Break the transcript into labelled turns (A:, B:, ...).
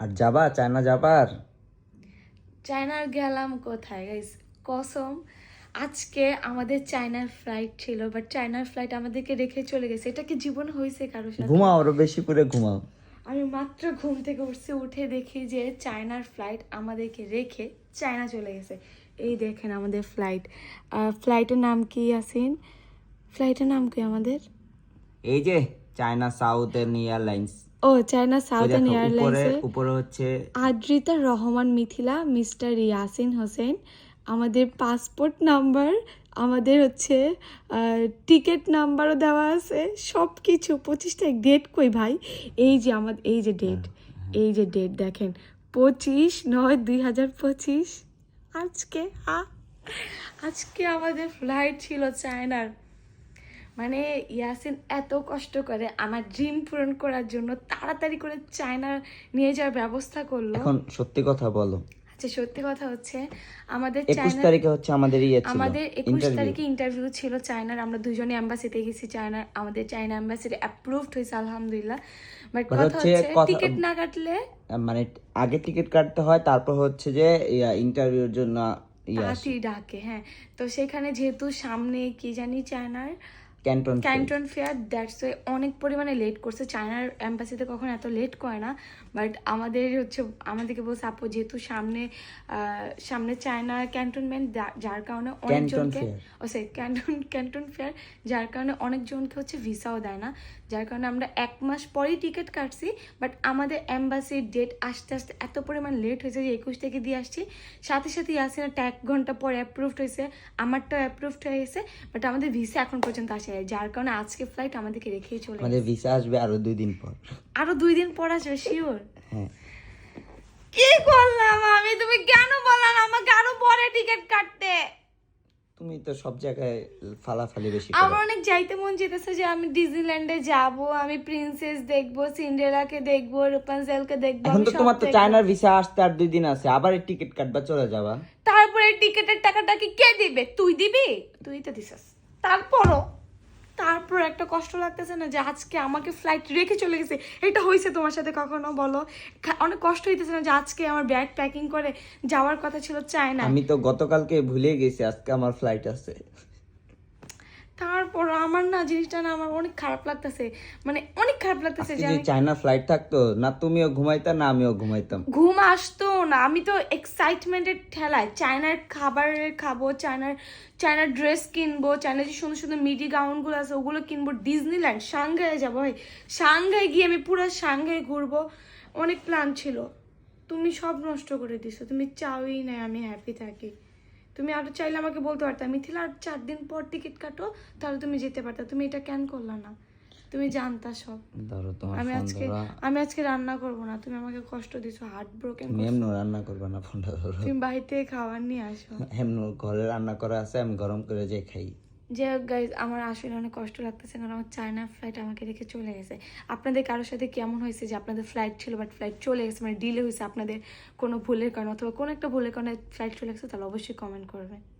A: আর যাবা? চায়না যাবার?
B: চায়নার গেলাম কোথায় গাইস কসম আজকে আমাদের চায়নার ফ্লাইট ছিল বাট চায়নার ফ্লাইট আমাদেরকে রেখে চলে গেছে। এটা কি জীবন হয়েছে কারোর সাথে?
A: ঘুমাও আরও বেশি করে ঘুমাও।
B: আমি মাত্র ঘুম থেকে উঠছি উঠে দেখি যে চায়নার ফ্লাইট আমাদেরকে রেখে চায়না চলে গেছে। এই দেখেন আমাদের ফ্লাইট ফ্লাইটের নাম কি আসিন ফ্লাইটের নাম কি আমাদের?
A: এই যে চায়না সাউথের এয়ারলাইন্স
B: ও চায়না
A: উপরে
B: এয়ারলাইন্সের
A: উপরে হচ্ছে
B: আদ্রিতা রহমান মিথিলা মিস্টার ইয়াসিন হোসেন। আমাদের পাসপোর্ট নাম্বার আমাদের হচ্ছে টিকিট নাম্বারও দেওয়া আছে। সব কিছু পঁচিশটা ডেট কই ভাই? এই যে আমাদের এই যে ডেট এই যে ডেট দেখেন। পঁচিশ নয় দুই হাজার পঁচিশ। আজকে আজকে আমাদের ফ্লাইট ছিল চায়নার। মানে ইয়াসিন এত কষ্ট করে আমার ড্রিম পূরণ করার জন্য তাড়াতাড়ি করে চায়না নিয়ে যাওয়ার ব্যবস্থা করল।
A: এখন সত্যি কথা বলো।
B: আচ্ছা সত্যি কথা হচ্ছে আমাদের
A: একুশ
B: চায়না
A: তারিখে হচ্ছে আমাদের ইয়ে ছিল
B: আমাদের একুশ
A: ইন্টারভিউ
B: তারিখে ইন্টারভিউ ছিল চায়নার আমরা দুজনে অ্যাম্বাসিতে গেছি চায়নার আমাদের চায়না অ্যাম্বাসিতে অ্যাপ্রুভড হয়েছে আলহামদুলিল্লাহ। বাট কথা
A: হচ্ছে
B: টিকিট না কাটলে
A: মানে আগে টিকিট কাটতে হয় তারপর হচ্ছে যে ইন্টারভিউর জন্য
B: ডাকে হ্যাঁ। তো সেখানে যেহেতু সামনে কি জানি চায়নার
A: Canton
B: Canton fair that's way অনেক পরিমাণে লেট করছে। চায়নার অ্যাম্বাসিতে কখনো এত লেট করে না। বাট আমাদের হচ্ছে আমাদেরকে বলছে আপু যেহেতু সামনে সামনে চায়না ক্যান্টনমেন্ট যার কারণে অনেকজনকে. ও সে ক্যান্টন ক্যান্টন ফেয়ার যার কারণে অনেকজনকে হচ্ছে ভিসাও দেয় না। যার কারণে আমরা এক মাস পরেই টিকিট কাটছি বাট আমাদের অ্যাম্বাসির ডেট আস্তে আস্তে এত পরিমাণ লেট হয়েছে যে একুশ থেকে দিয়ে আসছি। সাথে সাথে ইয়াসিনাটা এক ঘণ্টা পরে অ্যাপ্রুভড হয়েছে। আমারটাও অ্যাপ্রুভড হয়ে গেছে বাট আমাদের ভিসা এখন পর্যন্ত আসে নাই যার কারণে আজকে ফ্লাইট আমাদেরকে রেখেই চলে
A: আমাদের ভিসা আসবে আরও দুই দিন পর।
B: আরও দুই দিন পর আসবে শিওর
A: হ্যাঁ।
B: কি করলাম আমি? তুমি কেন বললাম আমাকে আরও পরে টিকিট কাটতে?
A: তুমি তো সব জায়গায় ফালাফালি বেশি
B: আমার অনেক যাইতে মন যেতেছে যে আমি ডিজনিল্যান্ডে যাব আমি প্রিন্সেস দেখব সিন্ডেরাকে দেখব দেখব
A: এখন তো তোমার তো। চায়নার ভিসা আসতে আর দুই দিন আছে আবার টিকিট কাটবা চলে যাবা।
B: তারপরে টিকিটের টাকাটা কি কে দিবে? তুই দিবি? তুই তো দিছিস। তারপরও তারপর একটা কষ্ট লাগতেছে না যে আজকে আমাকে ফ্লাইট রেখে চলে গেছে? এটা হয়েছে তোমার সাথে কখনো বলো? অনেক কষ্ট হইতেছে না যে আজকে আমার ব্যাগ প্যাকিং করে যাওয়ার কথা ছিল চায়না
A: আমি তো গতকালকে ভুলে গেছি, আজকে আমার ফ্লাইট আছে।
B: তারপর আমার না জিনিসটা না আমার অনেক খারাপ লাগতেছে। মানে অনেক খারাপ লাগতেছে যে
A: যদি চায়না ফ্লাইট থাকতো না তুমিও ঘুমাইতা না আমিও ঘুমাইতাম।
B: ঘুম আসতো না আমি তো এক্সাইটমেন্টের ঠেলায়। চায়নার খাবারের খাব চায়নার চায়নার ড্রেস কিনবো চায়নার যে সুন্দর সুন্দর মিডি গাউনগুলো আছে ওগুলো কিনবো ডিজনিল্যান্ড সাংঘাই যাব ভাই। সাংঘাই গিয়ে আমি পুরো সাংঘাই ঘুরবো। অনেক প্ল্যান ছিল। তুমি সব নষ্ট করে দিছো। তুমি চাওই না আমি হ্যাপি থাকি। তুমি আরও চাইলে আমাকে বলতে পারতাম মিথিলা আর চার দিন পর টিকিট কাটো তাহলে তুমি যেতে পারতো। তুমি এটা কেন করলা না? তুমি জানতা সব।
A: ধরো তোমার
B: আমি আজকে আমি আজকে রান্না করব না তুমি আমাকে কষ্ট দিছো হার্ট ব্রোকেন
A: তুমি এমন রান্না করবে না ফোনটা ধরো।
B: তুমি বাড়িতে খাবার নিয়ে আসো।
A: এমন ঘরে রান্না করা আছে আমি গরম করে যে খাই।
B: যে গাইজ আমার আসলে অনেক কষ্ট লাগতেছে কারণ আমার চায়না ফ্লাইট আমাকে রেখে চলে গেছে। আপনাদের কারোর সাথে কেমন হয়েছে যে, আপনাদের ফ্লাইট ছিল বাট ফ্লাইট চলে গেছে? মানে ডিলে হয়েছে আপনাদের কোনো ভুলের কারণে? অথবা কোনো একটা ভুলের কারণে ফ্লাইট চলে গেছে? তাহলে অবশ্যই কমেন্ট করবেন।